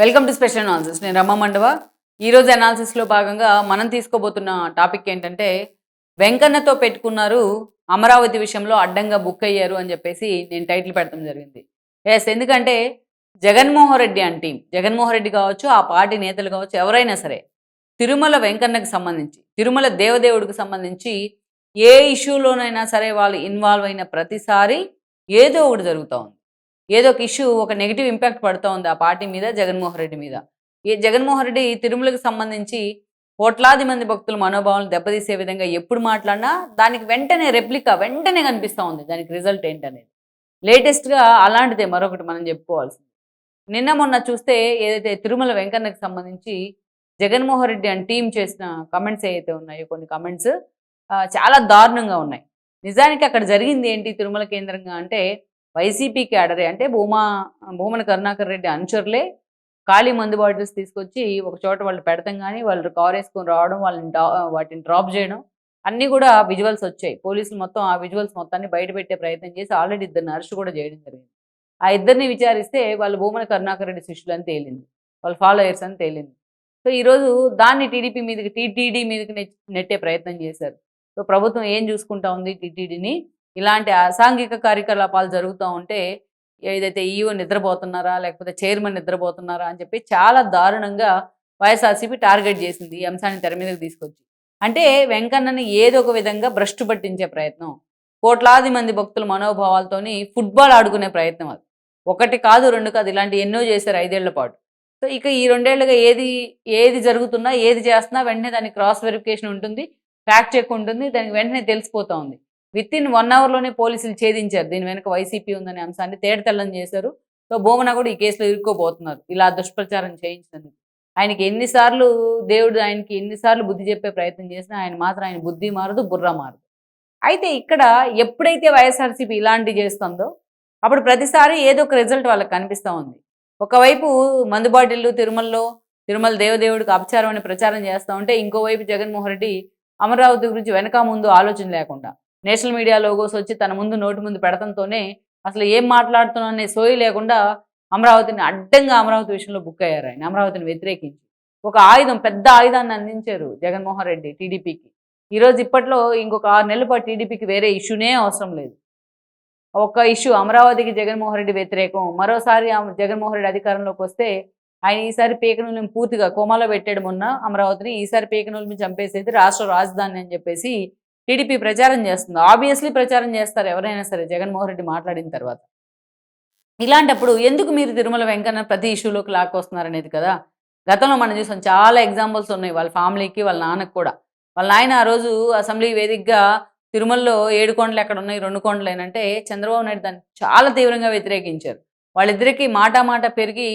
Welcome to special analysis నేను రమ్మ మండవ. ఈరోజు అనాలిసిస్లో భాగంగా మనం తీసుకోబోతున్న టాపిక్ ఏంటంటే వెంకన్నతో పెట్టుకున్నారు అమరావతి విషయంలో అడ్డంగా బుక్ అయ్యారు అని చెప్పేసి నేను టైటిల్ పెట్టడం జరిగింది. ఎస్ ఎందుకంటే జగన్మోహన్ రెడ్డి అని టీం జగన్మోహన్ రెడ్డి కావచ్చు ఆ పార్టీ నేతలు కావచ్చు ఎవరైనా సరే తిరుమల వెంకన్నకు సంబంధించి తిరుమల దేవదేవుడికి సంబంధించి ఏ ఇష్యూలోనైనా సరే వాళ్ళు ఇన్వాల్వ్ అయిన ప్రతిసారి ఏదో ఒకటి జరుగుతూ ఉంది. ఏదో ఒక ఇష్యూ ఒక నెగిటివ్ ఇంపాక్ట్ పడుతూ ఉంది ఆ పార్టీ మీద జగన్మోహన్ రెడ్డి మీద. ఈ జగన్మోహన్ రెడ్డి తిరుమలకు సంబంధించి కోట్లాది మంది భక్తుల మనోభావాలను దెబ్బతీసే విధంగా ఎప్పుడు మాట్లాడినా దానికి వెంటనే రెప్లికా వెంటనే కనిపిస్తూ ఉంది. దానికి రిజల్ట్ ఏంటనేది. లేటెస్ట్గా అలాంటిదే మరొకటి మనం చెప్పుకోవాల్సింది. నిన్న మొన్న చూస్తే ఏదైతే తిరుమల వెంకన్నకి సంబంధించి జగన్మోహన్ రెడ్డి అని టీం చేసిన కమెంట్స్ ఏవైతే ఉన్నాయో కొన్ని కమెంట్స్ చాలా దారుణంగా ఉన్నాయి. నిజానికి అక్కడ జరిగింది ఏంటి తిరుమల కేంద్రంగా అంటే వైసీపీ క్యాడరే అంటే భూమా భూమన కరుణాకర్ రెడ్డి అనుచరులే. ఖాళీ మందు బాటిల్స్ తీసుకొచ్చి ఒక చోట వాళ్ళు పెడతాం కానీ వాళ్ళు కార్ వేసుకొని రావడం వాళ్ళని వాటిని డ్రాప్ చేయడం అన్నీ కూడా విజువల్స్ వచ్చాయి. పోలీసులు మొత్తం ఆ విజువల్స్ మొత్తాన్ని బయట పెట్టే ప్రయత్నం చేసి ఆల్రెడీ ఇద్దరిని అరెస్ట్ కూడా చేయడం జరిగింది. ఆ ఇద్దరిని విచారిస్తే వాళ్ళు భూమన కరుణాకర్ రెడ్డి శిష్యులు అని తేలింది. వాళ్ళ ఫాలోయర్స్ అని తేలింది. సో ఈరోజు దాన్ని టీడీపీ మీదకి టీటీడీ మీదకి నెట్టే ప్రయత్నం చేశారు. సో ప్రభుత్వం ఏం చూసుకుంటా ఉంది టీటీడీని? ఇలాంటి అసాంఘిక కార్యకలాపాలు జరుగుతూ ఉంటే ఏదైతే ఈఓ నిద్రపోతున్నారా లేకపోతే చైర్మన్ నిద్రపోతున్నారా అని చెప్పి చాలా దారుణంగా వైఎస్ఆర్సీపీ టార్గెట్ చేసింది ఈ అంశాన్ని తెర మీదకి తీసుకొచ్చి. అంటే వెంకన్నని ఏదో ఒక విధంగా భ్రష్టు పట్టించే ప్రయత్నం. కోట్లాది మంది భక్తుల మనోభావాలతోని ఫుట్బాల్ ఆడుకునే ప్రయత్నం అది. ఒకటి కాదు రెండు కాదు ఇలాంటి ఎన్నో చేశారు ఐదేళ్ళ పాటు. సో ఇక ఈ రెండేళ్ళుగా ఏది ఏది జరుగుతున్నా ఏది చేస్తున్నా వెంటనే దానికి క్రాస్ వెరిఫికేషన్ ఉంటుంది ఫ్యాక్ట్ చెక్ ఉంటుంది దానికి వెంటనే తెలిసిపోతూ ఉంది. విత్ ఇన్ వన్ అవర్లోనే పోలీసులు ఛేదించారు. దీని వెనక వైసీపీ ఉందనే అంశాన్ని తేడతెల్లం చేశారు. సో బోమన కూడా ఈ కేసులో ఇరుక్కోబోతున్నారు ఇలా దుష్ప్రచారం చేయించినందుకు. ఆయనకి ఎన్నిసార్లు దేవుడు ఆయనకి ఎన్నిసార్లు బుద్ధి చెప్పే ప్రయత్నం చేసినా ఆయన మాత్రం ఆయన బుద్ధి మారదు బుర్ర మారదు. అయితే ఇక్కడ ఎప్పుడైతే వైఎస్ఆర్సీపీ ఇలాంటివి చేస్తుందో అప్పుడు ప్రతిసారి ఏదో ఒక రిజల్ట్ వాళ్ళకి కనిపిస్తూ ఉంది. ఒకవైపు మందు బాటిళ్ళు తిరుమలలో తిరుమల దేవదేవుడికి అపచారం అని ప్రచారం చేస్తూ ఉంటే ఇంకోవైపు జగన్మోహన్ రెడ్డి అమరావతి గురించి వెనక ముందు ఆలోచన లేకుండా నేషనల్ మీడియా లోగోస్ వచ్చి తన ముందు నోటి ముందు పెడతంతోనే అసలు ఏం మాట్లాడుతున్నా అనే సోయి లేకుండా అమరావతిని అడ్డంగా అమరావతి విషయంలో బుక్ అయ్యారు ఆయన. అమరావతిని వ్యతిరేకించి. ఒక ఆయుధం పెద్ద ఆయుధాన్ని అందించారు జగన్మోహన్ రెడ్డి టీడీపీకి. ఈరోజు ఇప్పట్లో ఇంకొక ఆరు నెలల పాటు టీడీపీకి వేరే ఇష్యూనే అవసరం లేదు. ఒక్క ఇష్యూ అమరావతికి జగన్మోహన్ రెడ్డి వ్యతిరేకం. మరోసారి జగన్మోహన్ రెడ్డి అధికారంలోకి వస్తే ఆయన ఈసారి పీకనూలుని పూర్తిగా కోమాలో పెట్టాడు మొన్న అమరావతిని. ఈసారి పీకనూలుని చంపేసేది రాష్ట్ర రాజధాని అని చెప్పేసి టీడీపీ ప్రచారం చేస్తుంది. ఆబ్వియస్లీ ప్రచారం చేస్తారు. ఎవరైనా సరే జగన్మోహన్ రెడ్డి మాట్లాడిన తర్వాత. ఇలాంటప్పుడు ఎందుకు మీరు తిరుమల వెంకన్న ప్రతి ఇష్యూలోకి లాక్కొస్తున్నారు అనేది కదా? గతంలో మనం చూసాం చాలా ఎగ్జాంపుల్స్ ఉన్నాయి. వాళ్ళ ఫ్యామిలీకి వాళ్ళ నాన్నకు కూడా. వాళ్ళ నాయన ఆ రోజు అసెంబ్లీ వేదికగా తిరుమలలో ఏడు కొండలు ఎక్కడ ఉన్నాయి? రెండు కొండలు ఏంటంటే చంద్రబాబు నాయుడు దాన్ని చాలా తీవ్రంగా వ్యతిరేకించారు. వాళ్ళిద్దరికీ మాట మాట పెరిగి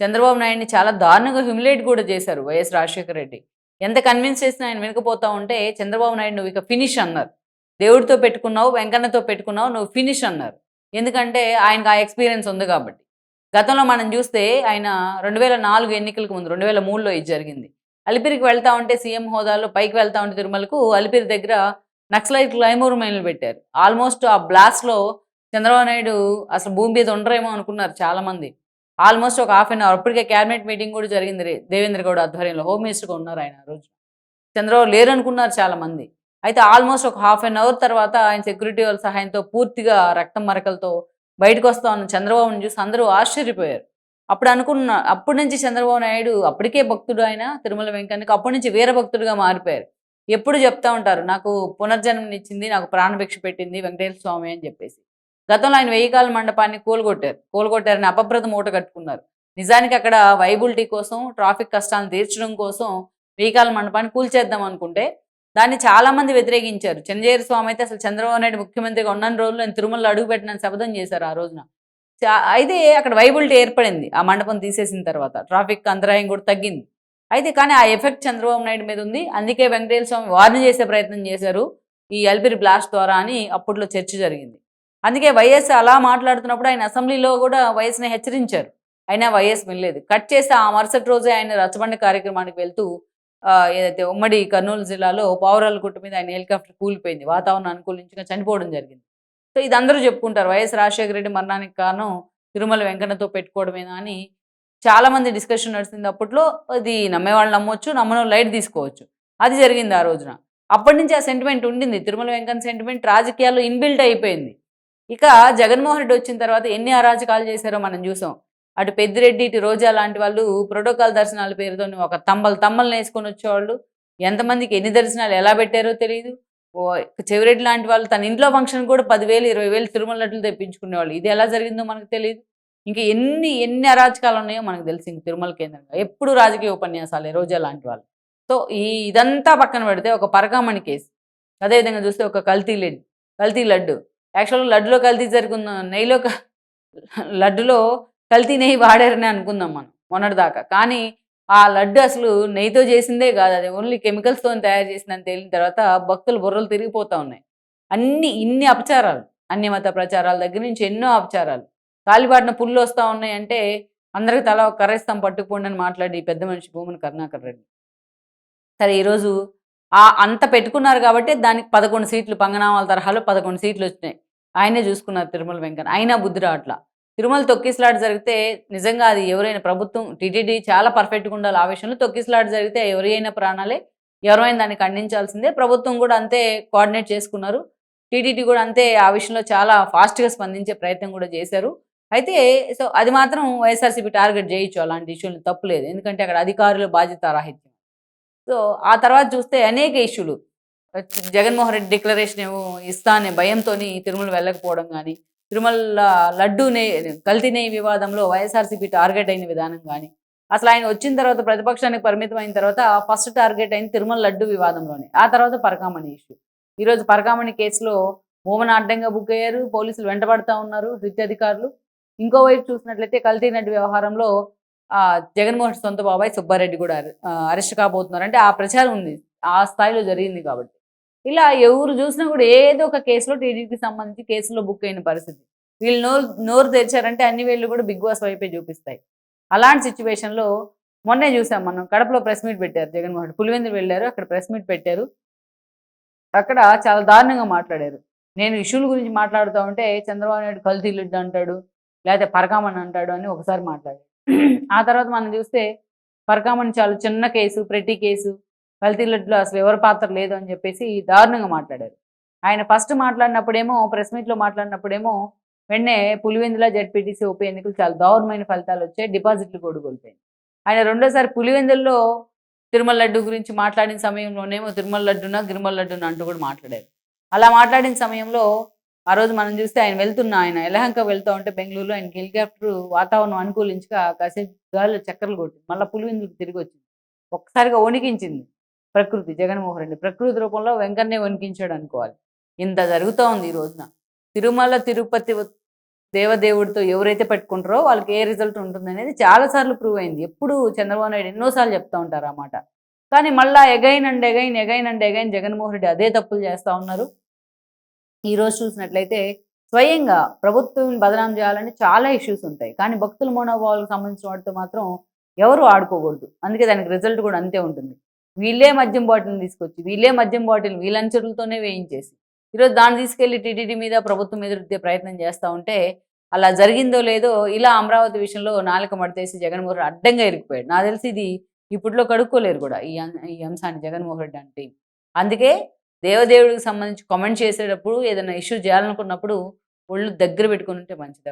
చంద్రబాబు నాయుడిని చాలా దారుణంగా హ్యూమిలేట్ కూడా చేశారు వైఎస్ రాజశేఖర రెడ్డి. ఎంత కన్విన్స్ చేసినా ఆయన వెనుకపోతా ఉంటే చంద్రబాబు నాయుడు నువ్వు ఇక ఫినిష్ అన్నారు. దేవుడితో పెట్టుకున్నావు వెంకన్నతో పెట్టుకున్నావు నువ్వు ఫినిష్ అన్నారు. ఎందుకంటే ఆయనకు ఆ ఎక్స్పీరియన్స్ ఉంది కాబట్టి. గతంలో మనం చూస్తే ఆయన రెండు వేల నాలుగు ఎన్నికలకు ముందు రెండు వేల మూడులో ఇది జరిగింది. అలిపిరికి వెళ్తా ఉంటే సీఎం హోదాలో పైకి వెళ్తా ఉంటే తిరుమలకు అలిపిరి దగ్గర నక్సలైట్ క్లైమూర్ మైన్లు పెట్టారు. ఆల్మోస్ట్ ఆ బ్లాస్ట్లో చంద్రబాబు నాయుడు అసలు భూమి మీద ఉండరేమో అనుకున్నారు చాలామంది. ఆల్మోస్ట్ ఒక హాఫ్ అన్ అవర్. అప్పటికే క్యాబినెట్ మీటింగ్ కూడా జరిగింది దేవేంద్ర గౌడ్ ఆధ్వర్యంలో. హోమ్ మినిస్టర్గా ఉన్నారు ఆయన ఆ రోజు. చంద్రబాబు లేరు అనుకున్నారు చాలా మంది అయితే ఆల్మోస్ట్ ఒక హాఫ్ అన్ అవర్ తర్వాత ఆయన సెక్యూరిటీ వాళ్ళ సహాయంతో పూర్తిగా రక్తం మరకలతో బయటకు వస్తా ఉన్న చంద్రబాబుని చూసి అందరూ ఆశ్చర్యపోయారు. అప్పుడు అనుకున్న అప్పటి నుంచి చంద్రబాబు నాయుడు అప్పటికే భక్తుడు ఆయన తిరుమల వెంకన్నకి అప్పటి నుంచి వీర భక్తుడుగా మారిపోయారు. ఎప్పుడు చెప్తా ఉంటారు నాకు పునర్జన్మనిచ్చింది నాకు ప్రాణభిక్ష పెట్టింది వెంకటేశ్వర స్వామి అని చెప్పేసి. గతంలో ఆయన వెయ్యికాల మండపాన్ని కోలుగొట్టారు. కోలుగొట్టారని అపప్రద మూట కట్టుకున్నారు. నిజానికి అక్కడ వైబులిటీ కోసం ట్రాఫిక్ కష్టాలను తీర్చడం కోసం వెయ్యికాల మండపాన్ని కూల్చేద్దాం అనుకుంటే దాన్ని చాలా మంది వ్యతిరేకించారు. చంద్రయ్య స్వామి అయితే అసలు చంద్రబాబు నాయుడు ముఖ్యమంత్రిగా ఉన్న రోజులు నేను తిరుమలలో అడుగు పెట్టిన శపథం చేశారు ఆ రోజున. చా- అయితే అక్కడ వైబిలిటీ ఏర్పడింది. ఆ మండపం తీసేసిన తర్వాత ట్రాఫిక్ అంతరాయం కూడా తగ్గింది. అయితే కానీ ఆ ఎఫెక్ట్ చంద్రబాబు నాయుడు మీద ఉంది. అందుకే వెంకటేశ్వర స్వామి వార్న్ చేసే ప్రయత్నం చేశారు ఈ ఎల్బిరి బ్లాస్ట్ ద్వారా అని అప్పట్లో చర్చ జరిగింది. అందుకే వైఎస్ అలా మాట్లాడుతున్నప్పుడు ఆయన అసెంబ్లీలో కూడా వైఎస్ని హెచ్చరించారు. అయినా వైఎస్ వినలేదు. కట్ చేస్తే ఆ మరుసటి రోజే ఆయన రచ్చబండ కార్యక్రమానికి వెళ్తూ ఏదైతే ఉమ్మడి కర్నూలు జిల్లాలో పావురాల గుట్ట మీద ఆయన హెలికాప్టర్ కూలిపోయింది. వాతావరణం అనుకూలించగా చనిపోవడం జరిగింది. సో ఇది అందరూ చెప్పుకుంటారు. వైఎస్ రాజశేఖర రెడ్డి మరణానికి కారణం తిరుమల వెంకన్నతో పెట్టుకోవడమేనా అని చాలా మంది డిస్కషన్ నడిచింది. అప్పట్లో అది నమ్మేవాళ్ళు నమ్మొచ్చు నమ్మను లైట్ తీసుకోవచ్చు. అది జరిగింది ఆ రోజున. అప్పటి నుంచి ఆ సెంటిమెంట్ ఉండింది. తిరుమల వెంకన్న సెంటిమెంట్ రాజకీయాల్లో ఇన్బిల్ట్ అయిపోయింది. ఇక జగన్మోహన్ రెడ్డి వచ్చిన తర్వాత ఎన్ని అరాజకాలు చేశారో మనం చూసాం. అటు పెద్దిరెడ్డి ఇటు రోజా లాంటి వాళ్ళు ప్రోటోకాల్ దర్శనాల పేరుతో ఒక తమ్మలు తమ్మలు వేసుకొని వచ్చేవాళ్ళు. ఎంతమందికి ఎన్ని దర్శనాలు ఎలా పెట్టారో తెలియదు ఓ చెవిరెడ్డి లాంటి వాళ్ళు తన ఇంట్లో ఫంక్షన్ కూడా పదివేలు ఇరవై వేలు తిరుమల లడ్డులు తెప్పించుకునేవాళ్ళు. ఇది ఎలా జరిగిందో మనకు తెలియదు ఇంకా ఎన్ని ఎన్ని అరాచకాలు ఉన్నాయో మనకు తెలిసి ఇంక తిరుమల కేంద్రంగా ఎప్పుడు రాజకీయ ఉపన్యాసాలే రోజా లాంటి వాళ్ళు. సో ఈ ఇదంతా పక్కన పెడితే ఒక పరకామణి కేసు. అదేవిధంగా చూస్తే ఒక కల్తీ లడ్డు కల్తీ లడ్డు. యాక్చువల్గా లడ్డులో కల్తీ జరుగుతున్న నెయ్యిలో లడ్డులో కల్తీ నెయ్యి వాడారని అనుకుందాం మనం మొన్నటిదాకా. కానీ ఆ లడ్డు అసలు నెయ్యితో చేసిందే కాదు. అది ఓన్లీ కెమికల్స్తో తయారు చేసిందని తేలిన తర్వాత భక్తులు బుర్రలు తిరిగిపోతూ ఉన్నాయి. అన్ని ఇన్ని అపచారాలు అన్ని మత ప్రచారాల దగ్గర నుంచి ఎన్నో అపచారాలు. కాలిబాటిన పుల్లు వస్తూ ఉన్నాయంటే అందరికి తల కర్రేస్తాం పట్టుకుపోండి అని మాట్లాడి పెద్ద మనిషి భూమని కరుణాకర్ రెడ్డి. సరే ఈరోజు ఆ అంత పెట్టుకున్నారు కాబట్టి దానికి పదకొండు సీట్లు పంగనామాల తరహాలో పదకొండు సీట్లు వచ్చినాయి. ఆయనే చూసుకున్నారు తిరుమల వెంకన్న. అయినా బుద్ధి రావట్లా. తిరుమల తొక్కిసలాట జరిగితే నిజంగా అది ఎవరైనా ప్రభుత్వం టీటీడీ చాలా పర్ఫెక్ట్గా ఉండాలి. ఆ విషయంలో తొక్కిసలాట జరిగితే ఎవరైనా ప్రాణాలే ఎవరైనా దాన్ని ఖండించాల్సిందే. ప్రభుత్వం కూడా అంతే కోఆర్డినేట్ చేసుకున్నారు. టీటీడీ కూడా అంతే ఆ విషయంలో చాలా ఫాస్ట్గా స్పందించే ప్రయత్నం కూడా చేశారు. అయితే సో అది మాత్రం వైఎస్ఆర్సీపీ టార్గెట్ చేయొచ్చు. అలాంటి ఇష్యూలు తప్పులేదు. ఎందుకంటే అక్కడ అధికారుల బాధ్యత రాహిత్యం. సో ఆ తర్వాత చూస్తే అనేక ఇష్యూలు. జగన్మోహన్ రెడ్డి డిక్లరేషన్ ఏమో ఇస్తా అనే భయంతో తిరుమల వెళ్ళకపోవడం కానీ తిరుమల లడ్డు నే కల్తీ నెయ్యి వివాదంలో వైఎస్ఆర్సీపీ టార్గెట్ అయిన విధానం కానీ అసలు ఆయన వచ్చిన తర్వాత ప్రతిపక్షానికి పరిమితం అయిన తర్వాత ఫస్ట్ టార్గెట్ అయిన తిరుమల లడ్డు వివాదంలోనే ఆ తర్వాత పరకామణి ఇష్యూ ఈరోజు పరకామణి కేసులో మోమన అడ్డంగా బుక్ అయ్యారు పోలీసులు వెంటబడతా ఉన్నారు రిచ్ అధికారులు ఇంకోవైపు చూసినట్లయితే కల్తీ నడ్డు వ్యవహారంలో ఆ, జగన్మోహన్ సొంత బాబాయ్ సుబ్బారెడ్డి కూడా అరెస్ట్ కాబోతున్నారు. అంటే ఆ ప్రచారం ఉంది ఆ స్థాయిలో జరిగింది కాబట్టి. ఇలా ఎవరు చూసినా కూడా ఏదో ఒక కేసులో టీడీపీకి సంబంధించి కేసులో బుక్ అయిన పరిస్థితి. వీళ్ళు నోరు నోరు తెరిచారంటే అన్ని వేళ్ళు కూడా బిగ్ బాస్ వైపే చూపిస్తాయి. అలాంటి సిచ్యువేషన్లో మొన్నే చూసాం మనం కడపలో ప్రెస్ మీట్ పెట్టారు జగన్మోహన్ రెడ్డి పులివెందులు వెళ్ళారు అక్కడ ప్రెస్ మీట్ పెట్టారు. అక్కడ చాలా దారుణంగా మాట్లాడారు. నేను ఇష్యూల గురించి మాట్లాడుతూ ఉంటే చంద్రబాబు నాయుడు కల్తీ లడ్డు అంటాడు లేకపోతే పరకామని అంటాడు అని ఒకసారి మాట్లాడారు. ఆ తర్వాత మనం చూస్తే పరకామని చాలా చిన్న కేసు ప్రతి కేసు కల్తీ అసలు ఎవరి పాత్ర లేదు అని చెప్పేసి దారుణంగా మాట్లాడారు. ఆయన ఫస్ట్ మాట్లాడినప్పుడేమో ప్రెస్ మీట్లో మాట్లాడినప్పుడేమో వెంటనే పులివెందుల జడ్పీటీసీ ఉప ఎన్నికలు చాలా దారుణమైన ఫలితాలు వచ్చాయి డిపాజిట్లు కూడా కోల్పోయింది ఆయన రెండోసారి పులివెందుల్లో తిరుమల లడ్డు గురించి మాట్లాడిన సమయంలోనేమో తిరుమల లడ్డున గిరుమల లడ్డున అంటూ కూడా మాట్లాడారు. అలా మాట్లాడిన సమయంలో ఆ రోజు మనం చూస్తే ఆయన వెళ్తున్న ఆయన ఎలహంక వెళ్తూ ఉంటే బెంగళూరులో ఆయన హెలికాప్టర్ వాతావరణం అనుకూలించక కాసేపు గాలి చక్కర్లు కొట్టింది. మళ్ళీ పులివెందులకు తిరిగి వచ్చింది. ఒక్కసారిగా వణికించింది. ప్రకృతి జగన్మోహన్ రెడ్డి ప్రకృతి రూపంలో వెంకన్నే వణికించాడు అనుకోవాలి. ఇంత జరుగుతూ ఉంది ఈ రోజున. తిరుమల తిరుపతి దేవదేవుడితో ఎవరైతే పెట్టుకుంటారో వాళ్ళకి ఏ రిజల్ట్ ఉంటుంది అనేది చాలాసార్లు ప్రూవ్ అయింది. ఎప్పుడు చంద్రబాబు నాయుడు ఎన్నోసార్లు చెప్తా ఉంటారు అన్నమాట కానీ మళ్ళా again and again again and again Jaganmohan Reddy అదే తప్పులు చేస్తూ ఉన్నారు. ఈ రోజు చూసినట్లయితే స్వయంగా ప్రభుత్వం బదనాం చేయాలని చాలా ఇష్యూస్ ఉంటాయి. కానీ భక్తుల మనోభావాలకు సంబంధించిన వాటితో మాత్రం ఎవరు ఆడుకోకూడదు. అందుకే దానికి రిజల్ట్ కూడా అంతే ఉంటుంది. వీళ్ళే మద్యం బాటిల్ని తీసుకొచ్చి వీళ్ళే మద్యం బాటిల్ వీళ్ళ వేయించేసి ఈరోజు దాన్ని తీసుకెళ్ళి టీటీడీ మీద ప్రభుత్వం ఎదురుద్దే ప్రయత్నం చేస్తూ ఉంటే అలా జరిగిందో లేదో ఇలా అమరావతి విషయంలో నాలుక మడతేసి జగన్మోహన్ రెడ్డి అడ్డంగా ఇరికిపోయాడు నాకు తెలిసి ఇది ఇప్పట్లో కడుక్కోలేరు కూడా ఈ ఈ అంశాన్ని జగన్మోహన్ రెడ్డి అంటే. అందుకే దేవదేవుడికి సంబంధించి కామెంట్ చేసేటప్పుడు ఏదైనా ఇష్యూ చేయాలనుకున్నప్పుడు ఒళ్ళు దగ్గర పెట్టుకుని ఉంటే మంచిది